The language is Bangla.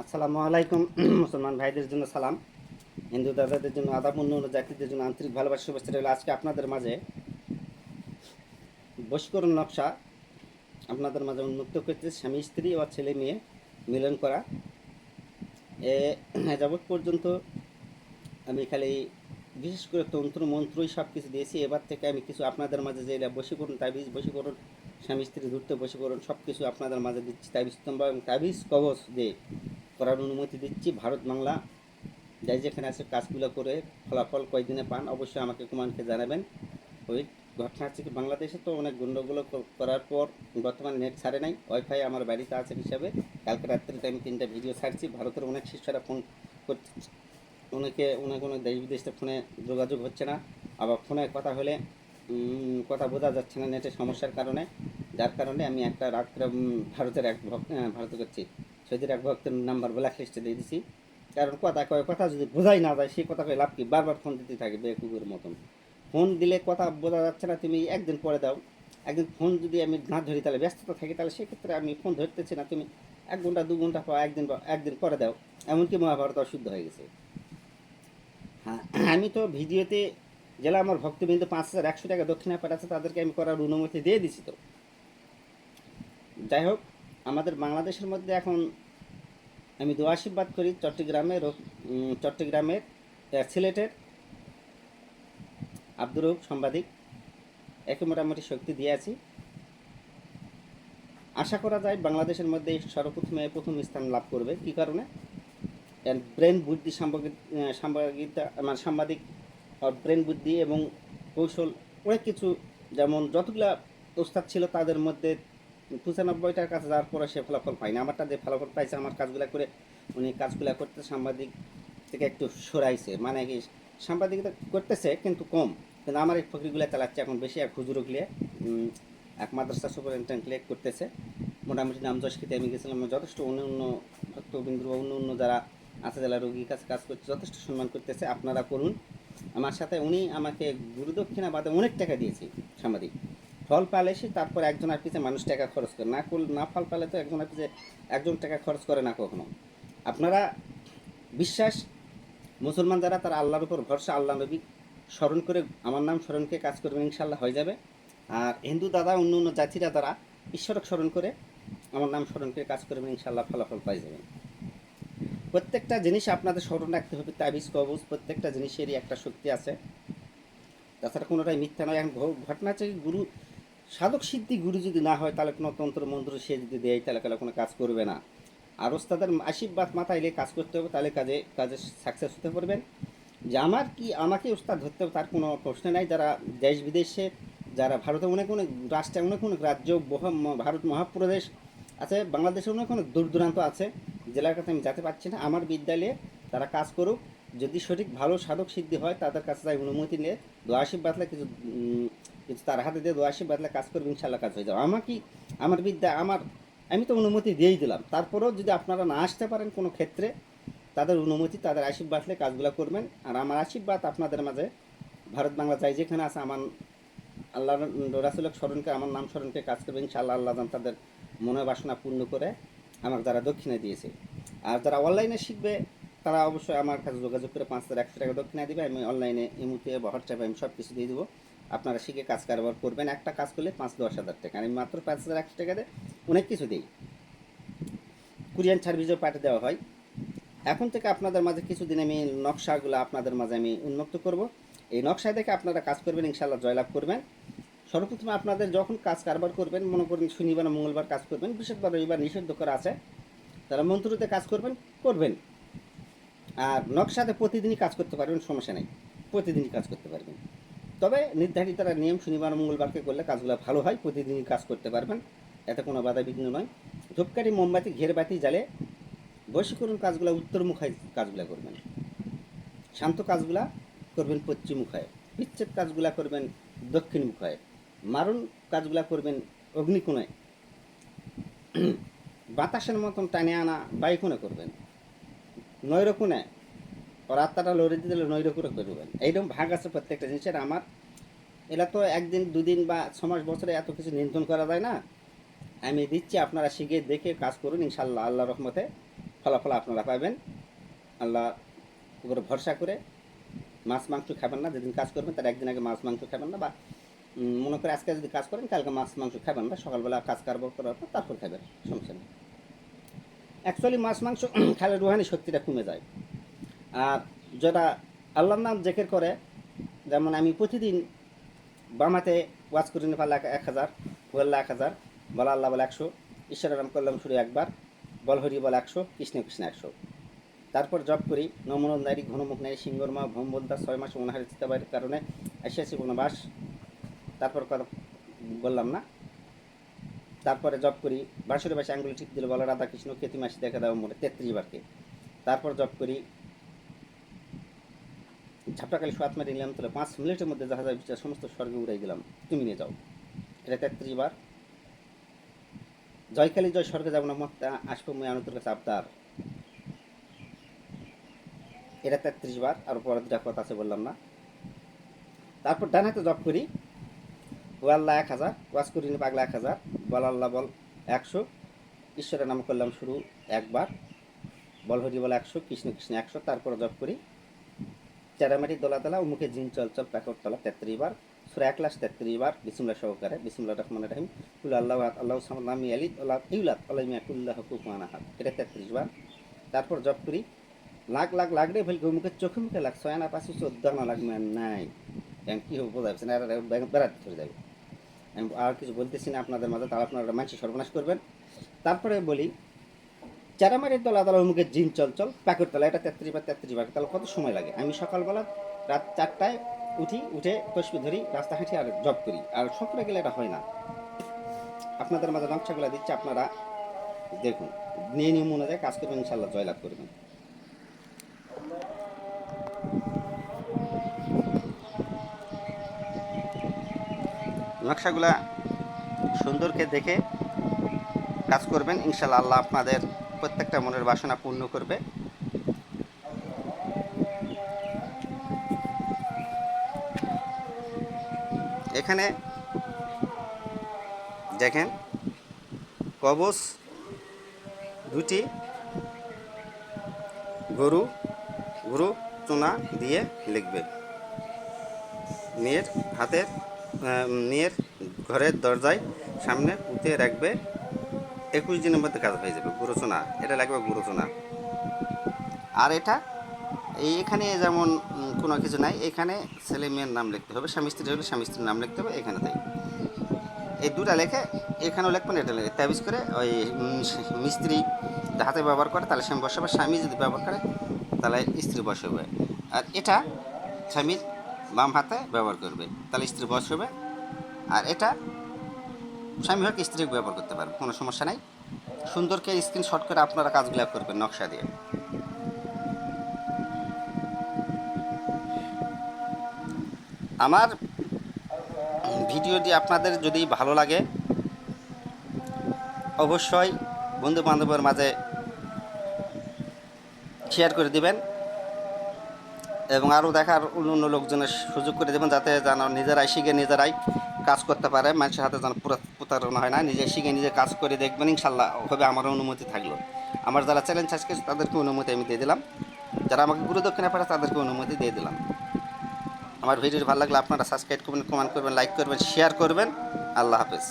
আসসালামু আলাইকুম, মুসলমান ভাইদের জন্য সালাম। হিন্দু দাদাদের জন্য আদাব অন্য জাতিদের জন্য আন্তরিক ভালোবাসা, শুভেচ্ছা রইল আজকে আপনাদের মাঝে। বশীকরণ নকশা আপনাদের মাঝে উন্মুক্ত করতে স্বামী, স্ত্রী ও ছেলে মেয়ে মিলন করা। এ যাবৎ পর্যন্ত আমি খালি বিশেষ করে তন্ত্র মন্ত্রই সব কিছু দিয়েছি। এবার থেকে আমি কিছু আপনাদের মাঝে যে বশীকরণ, তাবিজ বশীকরণ, স্বামী, স্ত্রী, ধরতে বশীকরণ সব কিছু আপনাদের মাঝে দিচ্ছি। তাবিজ, স্তম্ভ এবং তাবিজ, কবচ দিয়ে। করার অনুমতি দিচ্ছি। ভারত বাংলা যাই যেখানে আছে কাজগুলো করে ফলাফল কয়দিনে পান অবশ্যই আমাকে কমান্ডকে জানাবেন। ওই ঘটনা হচ্ছে কি বাংলাদেশে তো অনেক গণ্ডগোল ক- করার পর বর্তমানে নেট ছাড়ে নাই ওয়াইফাই আমার বাড়িতে আছে হিসাবে। কালকে রাত্রিতে আমি তিনটা ভিডিও ছাড়ছি ভারতের অনেক শিষ্যরা ফোন করছে। অনেকে অনেক অনেক দেশ বিদেশে ফোনে যোগাযোগ হচ্ছে না। আবার ফোনে কথা হলে কথা বোঝা যাচ্ছে না নেটের সমস্যার কারণে। যার কারণে আমি একটা রাত্রে ভারতের এক ভক্ত আহ, ভারতে করছি সৌদির এক ভক্তের নাম্বার ব্ল্যাক লিস্টে দিয়ে দিছি, কারণ কথা কয়, কথা যদি বোঝাই না যায়, সেই কথা কয়ে লাভ কি? বারবার ফোন দিতে থাকে বেকুকুরের মতন। ফোন দিলে কথা বোঝা যাচ্ছে না, তুমি একদিন পরে দাও। একদিন ফোন যদি আমি না ধরি, তাহলে ব্যস্ততা থাকি, তাহলে সেক্ষেত্রে আমি ফোন ধরতেছি না। তুমি এক ঘণ্টা, দু ঘণ্টা পর একদিন একদিন পরে দাও। এমনকি মহাভারত অশুদ্ধ হয়ে গেছে। হ্যাঁ আমি তো ভিডিওতে জেলা আমার ভক্তবৃন্দ পাঁচ হাজার একশো টাকা দক্ষিণা পাঠাচ্ছে তাদেরকে আমি করার অনুমতি দিয়ে দিছি তো। যাই হোক, আমাদের বাংলাদেশের মধ্যে এখন আমি দোয়া আশীর্বাদ করি চট্টগ্রামের চট্টগ্রামের সিলেটের আব্দুর রউফ সাংবাদিক। একে মোটামুটি শক্তি দিয়ে আছি। আশা করা যায় বাংলাদেশের মধ্যে সর্বপ্রথমে প্রথম স্থান লাভ করবে। কী কারণে? ব্রেন বুদ্ধি সাংবাদিক সাংবাদিকতা মানে সাংবাদিক ব্রেন বুদ্ধি এবং কৌশল অনেক কিছু, যেমন যতগুলা ওস্তাদ ছিল তাদের মধ্যে পঁচানব্বইটার কাছে যাওয়ার পরে সে ফলাফল পায়নি। আমারটা যে ফলাফল পাইছে, আমার কাজগুলো করে উনি কাজগুলো করতে সাংবাদিক থেকে একটু সরাইছে। মানে কি সাংবাদিকতা করতেছে কিন্তু কম। কিন্তু আমার এই ফকরিগুলো চালাচ্ছে এখন বেশি। এক হুজুরগুলি এক মাদ্রাসা সুপারিনটেন্ডেন্ট ক্লিক করতেছে। মোটামুটি নাম যশ খেতে আমি গেছিলাম। যথেষ্ট অন্য অন্য ভক্তবিন্দু বা অন্য অন্য যারা আছে, যারা রোগীর কাছে কাজ করছে, যথেষ্ট সম্মান করতেছে। আপনারা করুন। আমার সাথে উনি আমাকে গুরুদক্ষিণা বাদে অনেক টাকা দিয়েছে সাংবাদিক। ফল পালে সে তারপর একজনের পিছে মানুষ টাকা খরচ করে। না করলে না ফল পালে তো একজন আর পিছে একজন টাকা খরচ করে না কখনো। আপনারা বিশ্বাস, মুসলমান যারা, তারা আল্লাহর উপর ভরসা, আল্লাহ নবী স্মরণ করে, আমার নাম স্মরণকে কাজ করবেন ইনশাল্লাহ হয়ে যাবে। আর হিন্দু দাদা, অন্য অন্য জাতিরা তারা ঈশ্বরক স্মরণ করে, আমার নাম স্মরণকে কাজ করবেন ইনশাল্লাহ ফলাফল পাই যাবেন। প্রত্যেকটা জিনিস আপনাদের স্মরণ রাখতে হবে, তাবিজ, কবজ, প্রত্যেকটা জিনিসেরই একটা শক্তি আছে। তাছাড়া কোনোটাই মিথ্যা নয়। এখন ঘটনা হচ্ছে গুরু সাধক সিদ্ধি গুরু যদি না হয়, তাহলে কোনো তন্ত্র মন্ত্র সে যদি দেয়, তাহলে তাহলে কোনো কাজ করবে না। আর ওস্তাদের আশীর্বাদ মাথায় এলে কাজ করতে হবে, তাহলে কাজে কাজে সাকসেস হতে পারবেন। যে আমার কি, আমাকে ওস্তাদ ধরতে হবে, তার কোনো প্রশ্ন নাই। যারা দেশ বিদেশে, যারা ভারতে অনেক অনেক রাষ্ট্রে অনেক অনেক রাজ্য ভারত মহাপ্রদেশ আছে, বাংলাদেশে অনেক অনেক দূর দূরান্ত আছে, জেলার কাছে আমি যেতে পারছি না। আমার বিদ্যালয়ে তারা কাজ করুক যদি সঠিক ভালো সাধক সিদ্ধি হয়, তাদের কাছে তাই অনুমতি নিয়ে দোয়া আশীর্বাদলে কিছু কিছু তার হাতে দিয়ে দোয়া আশীর্বাদলে কাজ করবে ইনশাল্লাহ কাজ হয়ে যাবে। আমাকে, আমার বিদ্যা, আমার, আমি তো অনুমতি দিয়েই দিলাম। তারপরেও যদি আপনারা না আসতে পারেন কোনো ক্ষেত্রে, তাদের অনুমতি, তাদের আশীর্বাদলে কাজগুলো করবেন। আর আমার আশীর্বাদ আপনাদের মাঝে, ভারত বাংলা চাই যেখানে আছে, আমার আল্লাহ রাসুলক স্মরণকে, আমার নাম স্মরণকে কাজ করবে, ইনশাআল্লাহ আল্লাহ তাদের মনের বাসনা পূর্ণ করে আমাকে যারা দক্ষিণা দিয়েছে। আর যারা অনলাইনে শিখবে তারা অবশ্যই আমার কাছে যোগাযোগ করে পাঁচ হাজার একশো টাকা দক্ষিণা দেবে, আমি অনলাইনে ইমুতে হোয়াটসঅ্যাপে আমি সব কিছু দিয়ে দেবো। আপনারা শিখে কাজ কারবার করবেন। একটা কাজ করলে পাঁচ দশ হাজার টাকা। আমি মাত্র পাঁচ হাজার একশো টাকা দিয়ে অনেক কিছু দিই। কুরিয়ান সার্ভিসও পাঠিয়ে দেওয়া হয়। এখন থেকে আপনাদের মাঝে কিছুদিন আমি নকশাগুলো আপনাদের মাঝে আমি উন্মুক্ত করব। এই নকশা দেখে আপনারা কাজ করবেন ইনশাল্লাহ জয়লাভ করবেন। সর্বপ্রথমে আপনাদের যখন কাজ কারবার করবেন, মনে করেন শনিবার, মঙ্গলবার কাজ করবেন, বৃহস্পতিবার, রবিবার নিষিদ্ধ করা আছে। তারা মন্ত্রতে কাজ করবেন করবেন। আর নকশাতে প্রতিদিনই কাজ করতে পারবেন, সমস্যা নেই। প্রতিদিনই কাজ করতে পারবেন। তবে নির্ধারিত নিয়ম, শনিবার, মঙ্গলবারকে করলে কাজগুলো ভালো হয়, প্রতিদিনই কাজ করতে পারবেন। এতে কোনো বাধা বিঘ্ন নয়। ধূপকাঠি, মোমবাতি ঘেরবাতি জালে বশীকরণ কাজগুলো, উত্তরমুখায় কাজগুলো করবেন। শান্ত কাজগুলা করবেন পশ্চিমমুখায়। বিচ্ছেদ কাজগুলা করবেন দক্ষিণমুখায়। মারণ কাজগুলা করবেন অগ্নিকোণে বাতাসের মতন টানে আনা বাইকোণে করবেন। নৈরকোণে। ওর আত্মাটা লড়ে দিলে নৈরকোণে করবেন। এইরকম ভাগ আছে প্রত্যেকটা জিনিসের। আমার এরা তো একদিন, দুদিন বা ছ মাস বছরে এত কিছু নিয়ন্ত্রণ করা যায় না। আমি দিচ্ছি, আপনারা শিখে দেখে কাজ করুন। ইনশাল্লাহ আল্লাহ রহমতে ফলাফল আপনারা পাবেন। আল্লাহ উপরে ভরসা করে মাছ, মাংস খাবেন না। যেদিন কাজ করবেন, তার একদিন আগে মাছ, মাংস খাবেন না বা মনে করে আজকে যদি কাজ করেন, কালকে মাছ, মাংস খাবেন না। সকালবেলা কাজ কারবার করার পর তারপর খাবেন। সমস্যা নেই। অ্যাকচুয়ালি মাছ, মাংস খালে রুহানি শক্তিটা কমে যায়। আর যেটা আল্লাহর নাম জেকের করে, যেমন আমি প্রতিদিন বামাতে ওয়াজ করে নিয়ে পারলে এক হাজার, বললে এক হাজার, বলা আল্লাহ বলে একশো, ঈশ্বরের নাম করলাম শুরু একবার, বল হরি বলে একশো, কৃষ্ণ কৃষ্ণ একশো। তারপর জব করি নমন নারী, ঘনমুখ নারী সিংহরমা ভ্রম বলতা ছয় মাস অনাহারি চিত্তাবাড়ির কারণে আসিয়াছি বনবাস তারপর বললাম না তারপরে জব করি। বাঁশুরে বাসে আঙ্গুলি ঠিক দিল, বলো রাধা কৃষ্ণ কেতি মাসি দেখা দাও মোটে তেত্রিশ বারকে তারপর জব করি। ঝাপটাকালি সোয়াত মারি নিলাম তাহলে পাঁচ মিনিটের মধ্যে জাহাজ বিচার সমস্ত স্বর্গে উড়াই দিলাম। তুমি নিয়ে যাও। এটা তেত্রিশ বার। জয়কালী জয় স্বর্গে যাব না মত আসব মুই আনন্দের কাছে আবদার। এটা তেত্রিশ বার, আর পরে দুটা কথা আছে বললাম না। তারপর ডান হাতে জব করি। ও আল্লাহ এক হাজার, ওয়াজ করি নি পাগলা এক হাজার। বল আল্লাহ বল। একশো। ঈশ্বরের নাম করলাম শুরু একবার। বল হরি বল একশো, কৃষ্ণ কৃষ্ণ একশো, তারপর জব করি। চেরামাটি দোলা মুখে জিন, চল চল, প্যাকট, তলা, তেত্রিশ বার। সুরা এক লাখ তেত্রিশ বার, বিসমুল্লাহ সহকারে, বিসমুল্লাহ রহমান রহিম। কুল আল্লাহ আল্লাহ সালামি আলী আল্লাহ ইউলাত আল্লাহ মিয়া কুল্লাহ কুকুমানা হাত এটা তেত্রিশ বার। তারপর জব করি। লাখ লাখ লাগলে ফেলকে মুখে চোখে মুখে লাখ, ছয় না পাঁচশো, চোদ্দ না মানে নাই। কি হবে, বোঝা যাচ্ছে না বেড়াতে চলে যাবে। আমি আর কিছু বলতেছি না আপনাদের মাঝে তারা আপনারা মানুষ সর্বনাশ করবেন। তারপরে বলি, চারামারির দল আদালত মুখে জিন চলচল প্যাকেট তলা, এটা তেত্রিশ বার তেত্রিশ বার তাহলে কত সময় লাগে? আমি সকালবেলা রাত চারটায় উঠি, উঠে তসবি ধরি, রাস্তা হাঁটি আর জব করি। আর সকালে গেলে এটা হয় না। আপনাদের মাঝে নকশাগুলো দিচ্ছে, আপনারা দেখুন। নিয়ে নিয়ম অনুযায়ী কাজ করবেন ইনশাল্লাহ জয়লাভ করবেন। নকশাগুলা সুন্দরকে দেখে কাজ করবেন। ইনশাল্লাহ আল্লাহ আপনাদের প্রত্যেকটা মনের বাসনা পূর্ণ করবে। এখানে দেখেন কবচ দুটি, গরু গরু চুনা দিয়ে লিখবে। মেয়ের হাতের মেয়ের ঘরের দরজায় সামনে পুঁতে রাখবে। একুশ দিনের মধ্যে কাজ হয়ে যাবে, গুরুচনা। এটা লাগবে গুরুচনা। আর এটা এই এখানে যেমন কোনো কিছু নাই, এখানে ছেলে মেয়ের নাম লিখতে হবে, স্বামী স্ত্রী হলে স্বামী স্ত্রীর নাম লিখতে হবে, এখানে তাই। এই দুটা লেখে, এখানেও লিখবেন এটা লেখে। তাবিজ করে ওই মিস্ত্রি হাতে ব্যবহার করে, তাহলে স্বামী বসাবে, স্বামী যদি ব্যবহার করে, তাহলে স্ত্রী বসাবে। আর এটা, স্বামীর বাম হাতে ব্যবহার করবে। তাহলে স্ত্রী বয়স হবে। আর এটা স্বামী হোক, স্ত্রী ব্যবহার করতে পারবে, কোনো সমস্যা নাই। সুন্দরকে স্ক্রিনশট করে আপনারা কাজগুলো করবেন নকশা দিয়ে। আমার ভিডিওটি আপনাদের যদি ভালো লাগে, অবশ্যই বন্ধু বান্ধবের মাঝে শেয়ার করে দিবেন। এবং আরও দেখার অন্য লোকজনের সুযোগ করে দেবেন যাতে যেন নিজেরাই শিখে নিজেরাই কাজ করতে পারে। মানুষের হাতে যেন পুরো প্রতারণা হয় না। নিজে শিখে নিজে কাজ করে দেখবেন, ইনশাল্লাহ হবে আমার অনুমতি থাকল। আমার যারা চ্যালেঞ্জ আজকে তাদেরকে অনুমতি আমি দিয়ে দিলাম। যারা আমাকে গুরু দক্ষিণা পারে তাদেরকে অনুমতি দিয়ে দিলাম। আমার ভিডিও ভালো লাগলে আপনারা সাবস্ক্রাইব করবেন কমেন্ট করবেন লাইক করবেন শেয়ার করবেন। আল্লাহ হাফেজ।